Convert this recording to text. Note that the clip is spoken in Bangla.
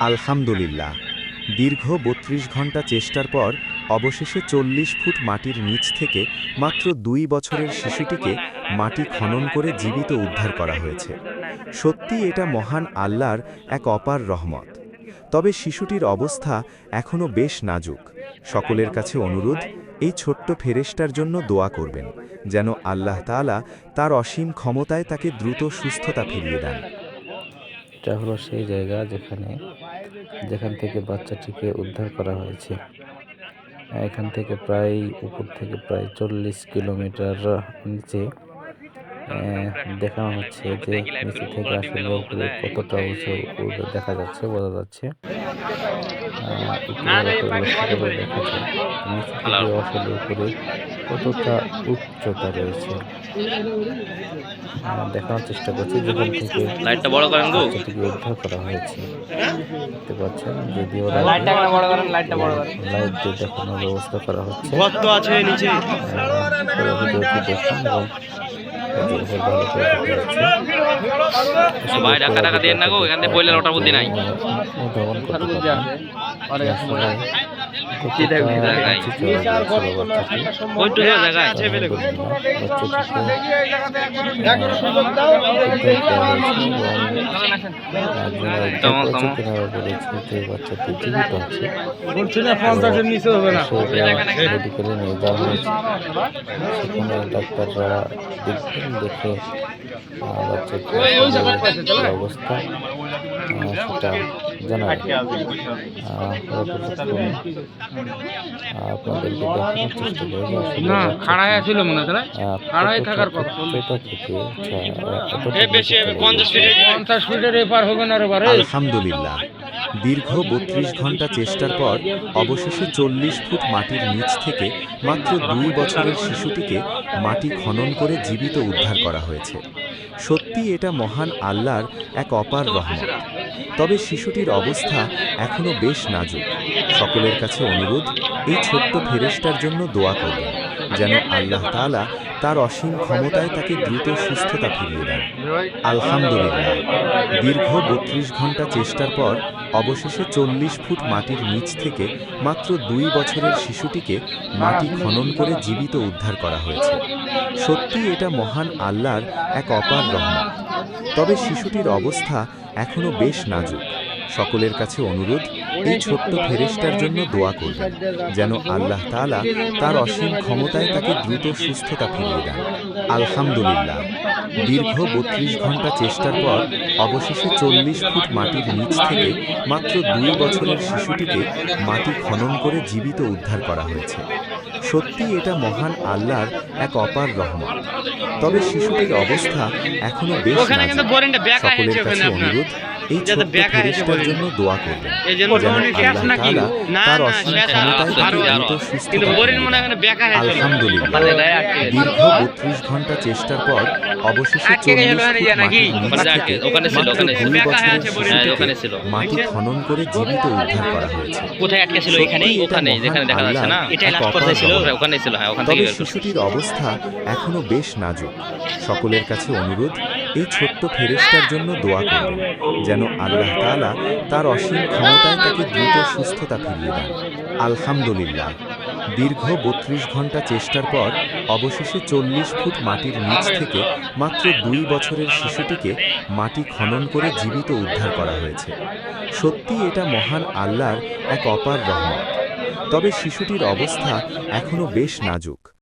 আলহামদুলিল্লাহ। দীর্ঘ বত্রিশ ঘণ্টা চেষ্টার পর অবশেষে চল্লিশ ফুট মাটির নিচ থেকে মাত্র দুই বছরের শিশুটিকে মাটি খনন করে জীবিত উদ্ধার করা হয়েছে। সত্যি এটা মহান আল্লাহর এক অপার রহমত। তবে শিশুটির অবস্থা এখনও বেশ নাজুক। সকলের কাছে অনুরোধ, এই ছোট্ট ফেরেশটার জন্য দোয়া করবেন, যেন আল্লাহ তাআলা তার অসীম ক্ষমতায় তাকে দ্রুত সুস্থতা ফিরিয়ে দেন। এটা হলো সেই জায়গা যেখানে, যেখান থেকে বাচ্চাটিকে উদ্ধার করা হয়েছে। এখান থেকে প্রায়, উপর থেকে প্রায় চল্লিশ কিলোমিটার নিচে দেখানো হচ্ছে যে নিচে থেকে আসলে কতটা উঁচু দেখা যাচ্ছে, বোঝা যাচ্ছে। নিচে থেকে আসলে উপরে কতটা উচ্চতা রয়েছে? দেখানোর চেষ্টা করছি। যেখান থেকে লাইটটা বড় করেন গো। বাচ্চাটিকে উদ্ধার করা হয়েছে। দেখতে পাচ্ছেন যদিও লাইটটা বড় করেন লাইটটা বড় করেন। লাইট দিয়ে দেখানোর ব্যবস্থা করা হচ্ছে। আছে নিচে। দেখুন এবং ভাই টাকা টাকা দিয়ে না গো এখান থেকে বললেন ওটার বুদ্ধি নাই। জায়গায় আছে। তমল, তমল। বাচ্চাটি জীবিত আছে। বলছি না পঞ্চাশের নিচে হবে না মেডিকেলে নিয়ে যাওয়া হয়েছে সেখানে ডাক্তাররা দেখবেন দেখে বাচ্চাটির অবস্থা। আপনাদেরকে দেখানোর চেষ্টা না মনে হয় থাকার কথা। আচ্ছা, গিয়েছে। পঞ্চাশ ফিটের এপার হবে না রে আলহামদুলিল্লাহ। দীর্ঘ বত্রিশ ঘণ্টা চেষ্টার পর অবশেষে চল্লিশ ফুট মাটির নিচ থেকে মাত্র দুই বছরের শিশুটিকে মাটি খনন করে জীবিত উদ্ধার করা হয়েছে। সত্যি এটা মহান আল্লাহর এক অপার রহমত। তবে শিশুটির অবস্থা এখনও বেশ নাজুক। সকলের কাছে অনুরোধ, এই ছোট্ট ফেরেস্টার জন্য দোয়া করবেন। যেন আল্লাহ তাআলা তার অসীম ক্ষমতায় তাকে দ্রুত সুস্থতা ফিরিয়ে দেন। আলহামদুলিল্লাহ। দীর্ঘ বত্রিশ ঘণ্টা চেষ্টার পর অবশেষে চল্লিশ ফুট মাটির নিচ থেকে মাত্র দুই বছরের শিশুটিকে মাটি খনন করে জীবিত উদ্ধার করা হয়েছে। সত্যি এটা মহান আল্লাহর এক অপার রহমত। তবে শিশুটির অবস্থা এখনও বেশ নাজুক। সকলের কাছে অনুরোধ এই ছোট্ট ফেরেশটার জন্য দোয়া করবেন যেন আল্লাহ তাআলা তার অসীম ক্ষমতায় তাকে দ্রুত সুস্থতা ফিরিয়ে দেন। আলহামদুলিল্লাহ। দীর্ঘ বত্রিশ ঘণ্টা চেষ্টার পর অবশেষে চল্লিশ ফুট মাটির নিচ থেকে মাত্র দুই বছরের শিশুটিকে মাটি খনন করে জীবিত উদ্ধার করা হয়েছে। সত্যি এটা মহান আল্লাহর এক অপার রহমত। তবে শিশুটির অবস্থা এখনও বেশ সকলের কাছে অনুরোধ এই ছোট্ট ফেরেশটার জন্য দোয়া করবেন। যেন আল্লাহ তাআলা তার অসীম ক্ষমতায় দ্রুত। এখানে আলহামদুলিল্লাহ। দীর্ঘ বত্রিশ ঘণ্টা চেষ্টার পর অবশেষে ছিল, ছিল। ছিল। মাটি খনন করে জীবিত উদ্ধার করা হয়েছে। কোথায় আটকে ছিল? এখানেই? ওখানে যেখানে দেখা যাচ্ছে না? লাস্ট পর্যায়ে ছিল। ছিল। হ্যাঁ ওখান থেকে করছে। শিশুটির অবস্থা এখনও বেশ নাজুক। সকলের কাছে অনুরোধ এই ছোট্ট ফেরেশটার জন্য দোয়া করবেন, যেন আল্লাহ তাআলা তার অসীম ক্ষমতায় তাকে দ্রুত সুস্থতা ফিরিয়ে দেন। আলহামদুলিল্লাহ। দীর্ঘ বত্রিশ ঘণ্টা চেষ্টার পর অবশেষে চল্লিশ ফুট মাটির নিচ থেকে মাত্র দুই বছরের শিশুটিকে মাটি খনন করে জীবিত উদ্ধার করা হয়েছে। সত্যি এটা মহান আল্লাহর এক অপার রহমত। তবে শিশুটির অবস্থা এখনও বেশ নাজুক।